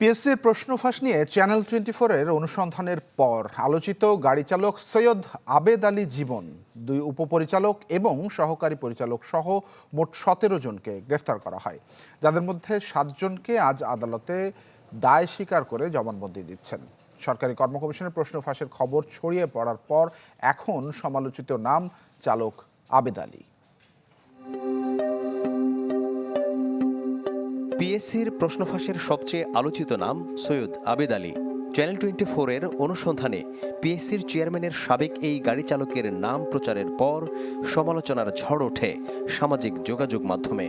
পিএসসির প্রশ্ন ফাঁস নিয়ে চ্যানেল টোয়েন্টি ফোরের অনুসন্ধানের পর আলোচিত গাড়ি চালক সৈয়দ আবেদ আলী জীবন, দুই উপপরিচালক এবং সহকারী পরিচালক সহ মোট সতেরো জনকে গ্রেফতার করা হয়। যাদের মধ্যে সাতজনকে আজ আদালতে দায় স্বীকার করে জবানবন্দি দিচ্ছেন। সরকারি কর্ম কমিশনের প্রশ্ন ফাঁসের খবর ছড়িয়ে পড়ার পর এখন সমালোচিত নাম চালক আবেদ আলী। পিএসসির প্রশ্নফাঁসের সবচেয়ে আলোচিত নাম সৈয়দ আবেদ আলী। চ্যানেল টোয়েন্টি ফোরের অনুসন্ধানে পিএসসির চেয়ারম্যানের সাবেক এই গাড়ি চালকের নাম প্রচারের পর সমালোচনার ঝড় ওঠে সামাজিক যোগাযোগ মাধ্যমে।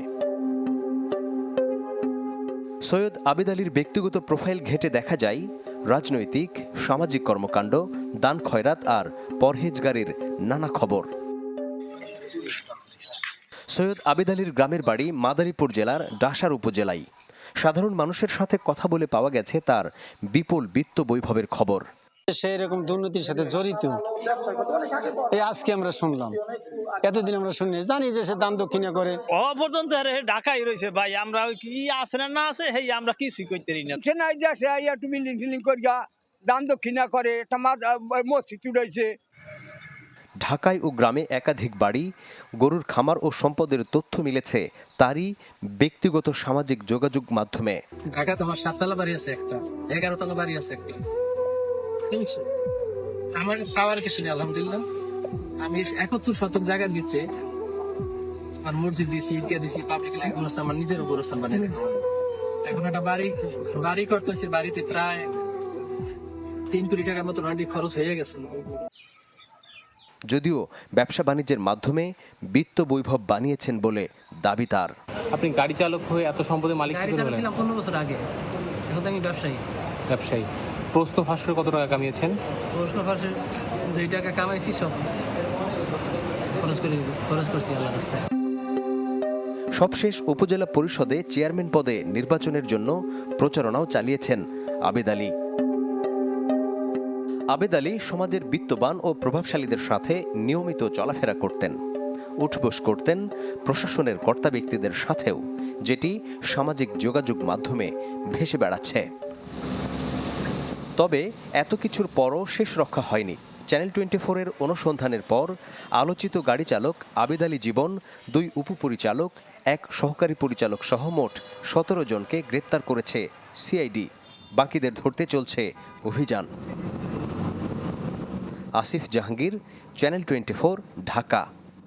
সৈয়দ আবেদ আলীর ব্যক্তিগত প্রোফাইল ঘেঁটে দেখা যায়, রাজনৈতিক, সামাজিক কর্মকাণ্ড, দান খয়রাত আর পরহেজগারির নানা খবর। সৈয়দ আবেদ আলীর গ্রামের বাড়ি মাদারীপুর জেলার ডাসার উপজেলায়। সাধারণ মানুষের সাথে কথা বলে পাওয়া গেছে তার বিপুল বিত্ত বৈভবের খবর। সে এরকম দুর্নীতির সাথে জড়িত। এই আজকে আমরা শুনলাম। এতদিন আমরা শুনি জানি যে সে দান দক্ষিণা করে। অ পর্যন্ত আরে ঢাকায় রয়েছে ভাই আমরা ওই কি আছে না না আছে হেই আমরা কিছুই করতে পারি না। সে নাই দেশে একটু বিল্ডিং টিল্ডিং করিয়া দান দক্ষিণা করে একটা মসজিদ উড়াইছে। ঢাকায় ও গ্রামে একাধিক বাড়ি, গরুর খামার ও সম্পদের তথ্য মিলেছে তারই ব্যক্তিগত সামাজিক যোগাযোগ মাধ্যমে। ঢাকা তোমার সাততলা বাড়ি আছে একটা এগারো তলা বাড়ি আছে একটা। আমার পাওয়ার কিছু নেই, আলহামদুলিল্লাহ। আমি একাত্তর শতক জায়গার ভিতরে আমার মসজিদ দিয়েছি দিয়েছি পাবলিক আমার নিজের গোরস্থান বানিয়ে এখন একটা বাড়ি বাড়ি করতেছি, বাড়িতে প্রায় তিন কোটি টাকার মতো খরচ হয়ে গেছে। যদিও ব্যবসা বাণিজ্যের মাধ্যমে বিত্ত বৈভব বানিয়েছেন বলে দাবি তার। আপনি গাড়ি চালক হয়ে এত সম্পদের মালিক? পনেরো বছর আগে। এখন আমি ব্যবসায়ী। ব্যবসায়ী। প্রশ্ন ফাঁস করে কত টাকা কামিয়েছেন? প্রশ্ন ফাঁসে যেই টাকা কামাইছি সব। খরচ করে খরচ করছি আল্লাহ রাস্তায়। সবশেষ উপজেলা পরিষদে চেয়ারম্যান পদে নির্বাচনের জন্য প্রচারণাও চালিয়েছেন আবেদ আলী। আবেদ আলী সমাজের বিত্তবান ও প্রভাবশালীদের সাথে নিয়মিত চলাফেরা করতেন। উঠবোস করতেন প্রশাসনের কর্তা ব্যক্তিদের সাথেও, যেটি সামাজিক যোগাযোগ মাধ্যমে ভেসে বেড়াচ্ছে। তবে এত কিছুর পরও শেষ রক্ষা হয়নি। চ্যানেল টোয়েন্টি ফোরের অনুসন্ধানের পর আলোচিত গাড়ি চালক আবেদ আলী জীবন, দুই উপপরিচালক, এক সহকারী পরিচালক সহ মোট সতেরো জনকে গ্রেপ্তার করেছে সিআইডি। বাকিদের ধরতে চলছে অভিযান। Asif Jahangir channel twenty Dhaka